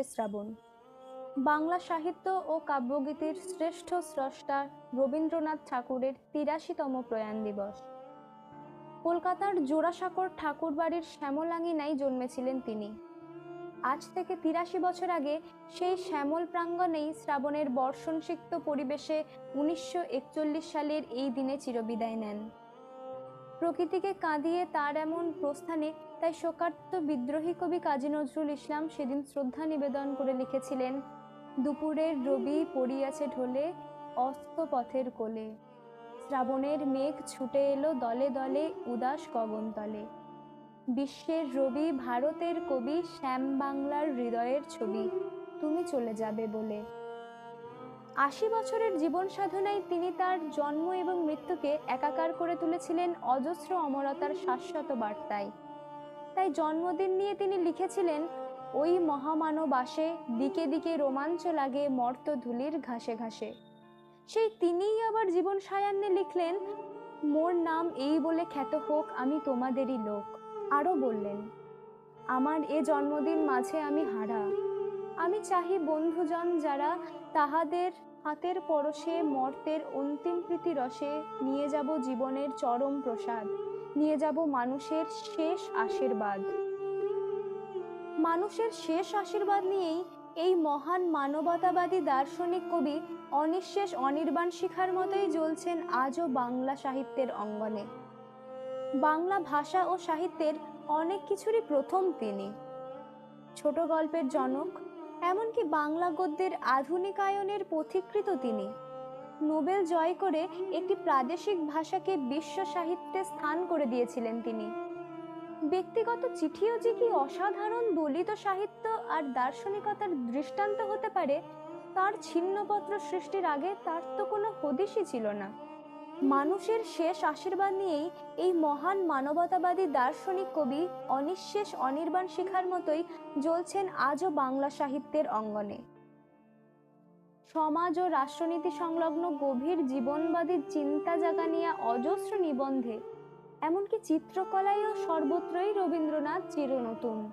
বাইশে শ্রাবণ। বাংলা সাহিত্য ও কাব্যগীতির শ্রেষ্ঠ স্রষ্টা রবীন্দ্রনাথ ঠাকুরের তিরাশিতম প্রয়াণ দিবস। কলকাতার জোড়াসাঁকোর ঠাকুরবাড়ির শ্যামলাঙ্গিনায় জন্মেছিলেন তিনি। আজ থেকে তিরাশি বছর আগে সেই শ্যামল প্রাঙ্গণেই শ্রাবণের বর্ষণসিক্ত পরিবেশে উনিশশো একচল্লিশ সালের এই দিনে চিরবিদায় নেন। প্রকৃতিকে কাঁদিয়ে তার এমন প্রস্থানে তাই শোকার্ত বিদ্রোহী কবি কাজী নজরুল ইসলাম সেদিন শ্রদ্ধা নিবেদন করে লিখেছিলেন, দুপুরের রবি পড়িয়াছে ঢোলে, অস্ত পথের কোলে। শ্রাবণের মেঘ ছুটে এলো দলে দলে, উদাস গগনতলে বিশ্বের রবি, ভারতের কবি, শ্যাম বাংলার হৃদয়ের ছবি, তুমি চলে যাবে বলে। আশি বছরের জীবন সাধনায় তিনি তার জন্ম এবং মৃত্যুকে একাকার করে তুলেছিলেন অজস্র অমরতার শাশ্বত বার্তায়। তাই জন্মদিন নিয়ে তিনি লিখেছিলেন, ওই মহামানব আসে, দিকে দিকে রোমাঞ্চ লাগে মর্ত ধুলির ঘাসে ঘাসে। সেই তিনিই আবার জীবন সায়ান্নে লিখলেন, মোর নাম এই বলে খ্যাত হোক আমি তোমাদেরই লোক। আরও বললেন, আমার এ জন্মদিন মাঝে আমি হারা আমি চাহি বন্ধুজন যারা তাহাদের হাতের পরশে মর্তের অন্তিম প্রীতি রসে নিয়ে যাব জীবনের চরম প্রসাদ, নিয়ে যাব মানুষের শেষ আশীর্বাদ। মানুষের শেষ আশীর্বাদ নিয়েই এই মহান মানবতাবাদী দার্শনিক কবি অনিঃশেষ অনির্বাণ শিখার মতোই জ্বলছেন আজও বাংলা সাহিত্যের অঙ্গনে। বাংলা ভাষা ও সাহিত্যের অনেক কিছুরই প্রথম তিনি। ছোট গল্পের জনক এমনকি বাংলা গদ্যের আধুনিকায়নের পথিকৃত তিনি। নোবেল জয় করে একটি প্রাদেশিক ভাষাকে বিশ্ব সাহিত্যে স্থান করে দিয়েছিলেন তিনি। ব্যক্তিগত চিঠিও যে কি অসাধারণ দলিত সাহিত্য আর দার্শনিকতার দৃষ্টান্ত হতে পারে, তার ছিন্নপত্র সৃষ্টির আগে তার তো কোনো হদিশই ছিল না। মানুষের শেষ আশীর্বাদ নিয়েই এই মহান মানবতাবাদী দার্শনিক কবি অনিঃশেষ অনির্বাণ শিখার মতোই জ্বলছেন আজও বাংলা সাহিত্যের অঙ্গনে। সমাজ ও রাষ্ট্রনীতি সংলগ্ন গভীর জীবনবাদী চিন্তা জাগানিয়া অজস্র নিবন্ধে, এমনকি চিত্রকলায়ও সর্বত্রই রবীন্দ্রনাথ চিরনতুন।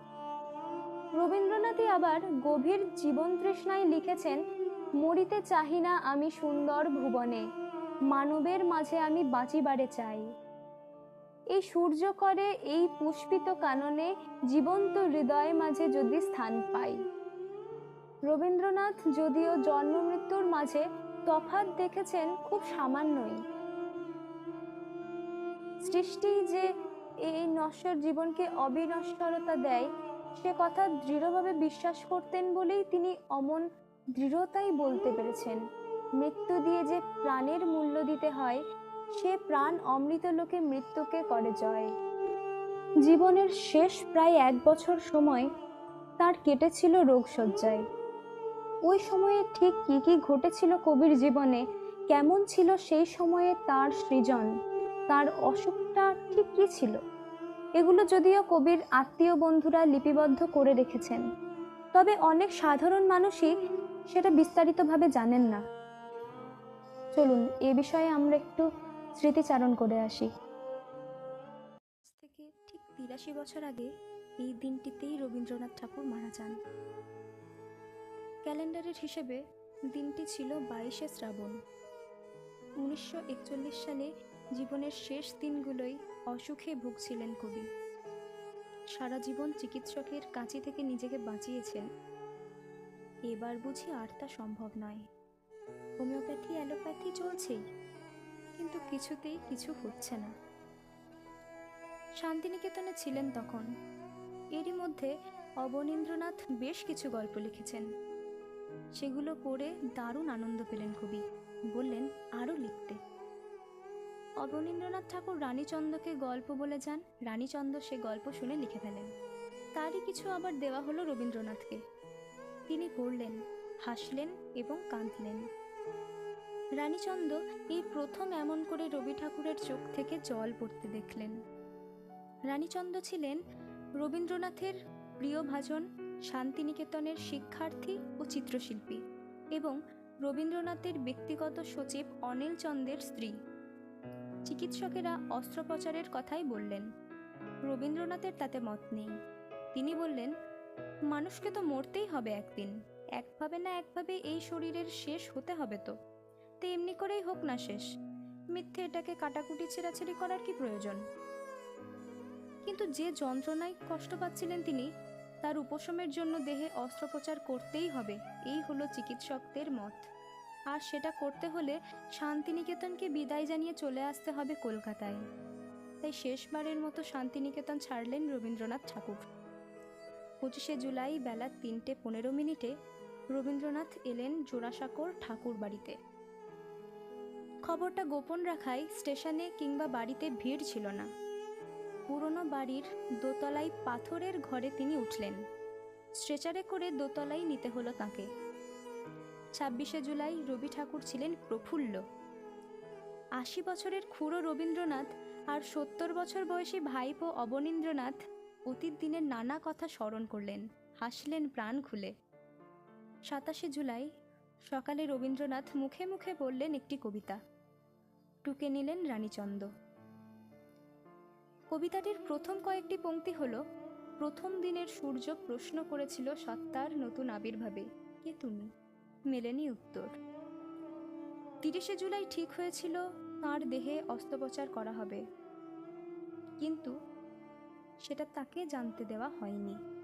রবীন্দ্রনাথই আবার গভীর জীবন তৃষ্ণায় লিখেছেন, মরিতে চাহি না আমি সুন্দর ভুবনে। মানবের মাঝে আমি বাঁচিবারে চাই। এই সূর্য করে এই পুষ্পিত কাননে জীবন্ত হৃদয় মাঝে যদি স্থান পাই। রবীন্দ্রনাথ যদিও জন্ম মৃত্যুর মাঝে তফাৎ দেখেছেন খুব সামান্যই। সৃষ্টি যে এই নশ্বর জীবনকে অবিনশ্বরতা দেয়, সে কথা দৃঢ়ভাবে বিশ্বাস করতেন বলেই তিনি অমন দৃঢ়তাই বলতে পেরেছেন। মৃত্যু দিয়ে যে প্রাণের মূল্য দিতে হয়, সে প্রাণ অমৃত লোকে মৃত্যুকে করে জয়। জীবনের শেষ প্রায় এক বছর সময় তার কেটেছিল রোগশয্যায়। ওই সময়ে ঠিক কি কি ঘটেছিল কবির জীবনে, কেমন ছিল সেই সময়ে তার সৃজন, তার অসুখটা ঠিক কি ছিল, এগুলো যদিও কবির আত্মীয় বন্ধুরা লিপিবদ্ধ করে রেখেছেন। তবে অনেক সাধারণ মানুষই সেটা বিস্তারিতভাবে জানেন না। চলুন, এ বিষয়ে আমরা একটু স্মৃতিচারণ করে আসি। আজ থেকে ঠিক তিরাশি বছর আগে এই দিনটিতেই রবীন্দ্রনাথ ঠাকুর মারা যান। ক্যালেন্ডারের হিসেবে দিনটি ছিল বাইশে শ্রাবণ। উনিশশো একচল্লিশ সালে জীবনের শেষ দিনগুলোই অসুখে ভুগছিলেন কবি। সারা জীবন চিকিৎসকের কাছে থেকে নিজেকে বাঁচিয়েছেন। এবার বুঝি আর তা সম্ভব নয়। হোমিওপ্যাথি, অ্যালোপ্যাথি চলছেই। কিন্তু কিছুতেই কিছু হচ্ছে না। শান্তিনিকেতনে ছিলেন তখন। এরই মধ্যে অবনীন্দ্রনাথ বেশ কিছু গল্প লিখেছেন। সেগুলো পড়ে দারুণ আনন্দ পেলেন কবি। বললেন আরও লিখতে। অবনীন্দ্রনাথ ঠাকুর রানীচন্দ্রকে গল্প বলে যান। রানীচন্দ্র সে গল্প শুনে লিখে ফেলেন। তারই কিছু আবার দেওয়া হলো রবীন্দ্রনাথকে। তিনি পড়লেন, হাসলেন এবং কাঁদলেন। রানীচন্দ্র এই প্রথম এমন করে রবি ঠাকুরের চোখ থেকে জল পড়তে দেখলেন। রানীচন্দ্র ছিলেন রবীন্দ্রনাথের প্রিয়ভাজন শান্তিনিকেতনের শিক্ষার্থী ও চিত্রশিল্পী এবং রবীন্দ্রনাথের ব্যক্তিগত সচিব অনিল চন্দের স্ত্রী। চিকিৎসকেরা অস্ত্রোপচারের কথাই বললেন। রবীন্দ্রনাথের তাতে মত নেই। তিনি বললেন, মানুষকে তো মরতেই হবে একদিন। একভাবে না একভাবে এই শরীরের শেষ হতে হবে তো। তো এমনি করেই হোক না শেষ। মিথ্যে এটাকে কাটাকুটি, ছেঁড়াছেড়ি করার কি প্রয়োজন? কিন্তু যে যন্ত্রণায় কষ্ট পাচ্ছিলেন তিনি, তার উপশমের জন্য দেহে অস্ত্রোপচার করতেই হবে, এই হলো চিকিৎসকদের মত। আর সেটা করতে হলে শান্তিনিকেতনকে বিদায় জানিয়ে চলে আসতে হবে কলকাতায়। তাই শেষবারের মতো শান্তিনিকেতন ছাড়লেন রবীন্দ্রনাথ ঠাকুর। পঁচিশে জুলাই বেলা তিনটে পনেরো মিনিটে রবীন্দ্রনাথ এলেন জোড়াসাঁকোর ঠাকুর বাড়িতে খবরটা গোপন রাখায় স্টেশনে কিংবা বাড়িতে ভিড় ছিল না। পুরনো বাড়ির দোতলায় পাথরের ঘরে তিনি উঠলেন। স্ট্রেচারে করে দোতলাই নিতে হলো তাকে। ছাব্বিশে জুলাই রবি ঠাকুর ছিলেন প্রফুল্ল। আশি বছরের খুড়ো রবীন্দ্রনাথ আর সত্তর বছর বয়সী ভাইপো অবনীন্দ্রনাথ অতীত দিনের নানা কথা স্মরণ করলেন, হাসলেন প্রাণ খুলে। সাতাশে জুলাই, সকালে রবীন্দ্রনাথ মুখে মুখে বললেন একটি কবিতা। টুকে নিলেন রানীচন্দ। কবিতাটির প্রথম কয়েকটি পংক্তি হল, প্রথম দিনের সূর্য প্রশ্ন করেছিল সত্তার নতুন আবির্ভাবে, কে তুমি? মেলেনি উত্তর। তিরিশে জুলাই ঠিক হয়েছিল, তার দেহে অস্ত্রোপচার করা হবে। কিন্তু সেটা তাকে জানতে দেওয়া হয়নি।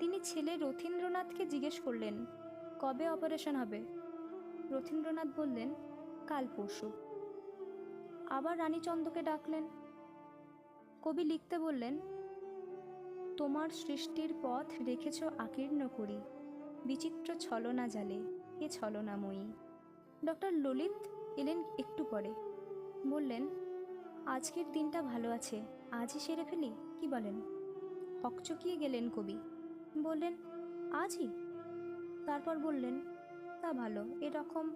তিনি ছেলে রথীন্দ্রনাথকে জিজ্ঞেস করলেন, কবে অপারেশন হবে? রথীন্দ্রনাথ বললেন, কাল পরশু। আবার রানীচন্দ্রকে ডাকলেন। কবি লিখতে বললেন, তোমার সৃষ্টির পথ রেখেছ আকীর্ণ করি, বিচিত্র ছলনা জালে হে ছলনাময়ী। ডক্টর ললিত এলেন একটু পরে। বললেন, আজকের দিনটা ভালো আছে, আজই সেরে ফেলি, কি বলেন? হকচকিয়ে গেলেন কবি। বললেন, আজই? তারপর বললেন, তা ভালো, এরকম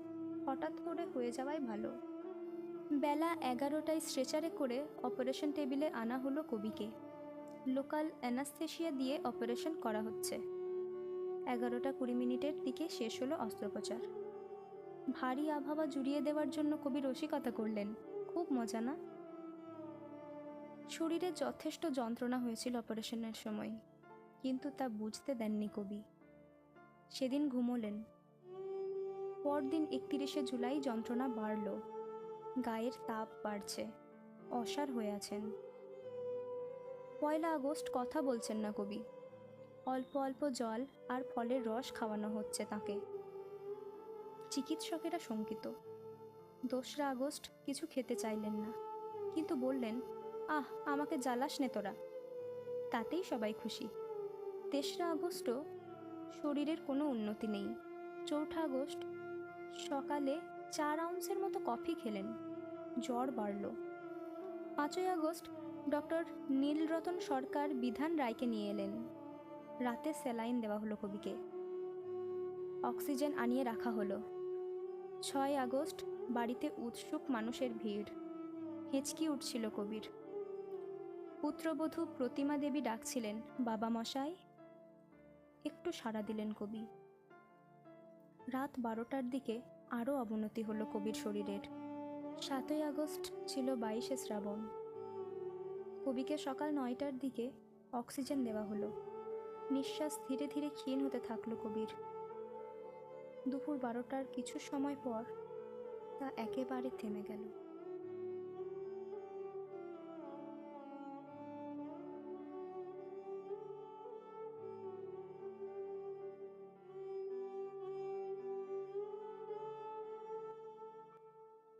হঠাৎ করে হয়ে যাওয়াই ভালো। বেলা এগারোটায় স্ট্রেচারে করে অপারেশন টেবিলে আনা হলো কবিকে। লোকাল অ্যানাস্থেশিয়া দিয়ে অপারেশন করা হচ্ছে। এগারোটা কুড়ি মিনিটের দিকে শেষ হলো অস্ত্রোপচার। ভারী আবহাওয়া জুড়িয়ে দেওয়ার জন্য কবি রসিকতা করলেন, খুব মজা না? শরীরে যথেষ্ট যন্ত্রণা হয়েছিল অপারেশনের সময়। কিন্তু তা বুঝতে দেননি কবি। সেদিন ঘুমোলেন। পরদিন একত্রিশে জুলাই যন্ত্রণা বাড়ল। গায়ের তাপ বাড়ছে। অসার হয়ে আছেন। পয়লা আগস্ট কথা বলছেন না কবি। অল্প অল্প জল আর ফলের রস খাওয়ানো হচ্ছে তাকে। চিকিৎসকেরা শঙ্কিত। দোসরা আগস্ট কিছু খেতে চাইলেন না। কিন্তু বললেন, আহ, আমাকে জ্বালাস নে তোরা। তাতেই সবাই খুশি। তেসরা আগস্টও শরীরের কোনো উন্নতি নেই। চৌঠা আগস্ট সকালে চার আউন্সের মতো কফি খেলেন। জ্বর বাড়ল। পাঁচই আগস্ট ডক্টর নীলরতন সরকার বিধান রায়কে নিয়ে এলেন। রাতে স্যালাইন দেওয়া হলো কবিকে। অক্সিজেন আনিয়ে রাখা হলো। ছয় আগস্ট বাড়িতে উৎসুক মানুষের ভিড়। হেঁচকি উঠছিল কবির। পুত্রবধূ প্রতিমা দেবী ডাকছিলেন বাবা মশাই একটু সাড়া দিলেন কবি। রাত বারোটার দিকে আরও অবনতি হলো কবির শরীরের। সাতই আগস্ট ছিল বাইশে শ্রাবণ। কবিকে সকাল নয়টার দিকে অক্সিজেন দেওয়া হলো। নিঃশ্বাস ধীরে ধীরে ক্ষীণ হতে থাকল কবির। দুপুর বারোটার কিছু সময় পর তা একেবারে থেমে গেল।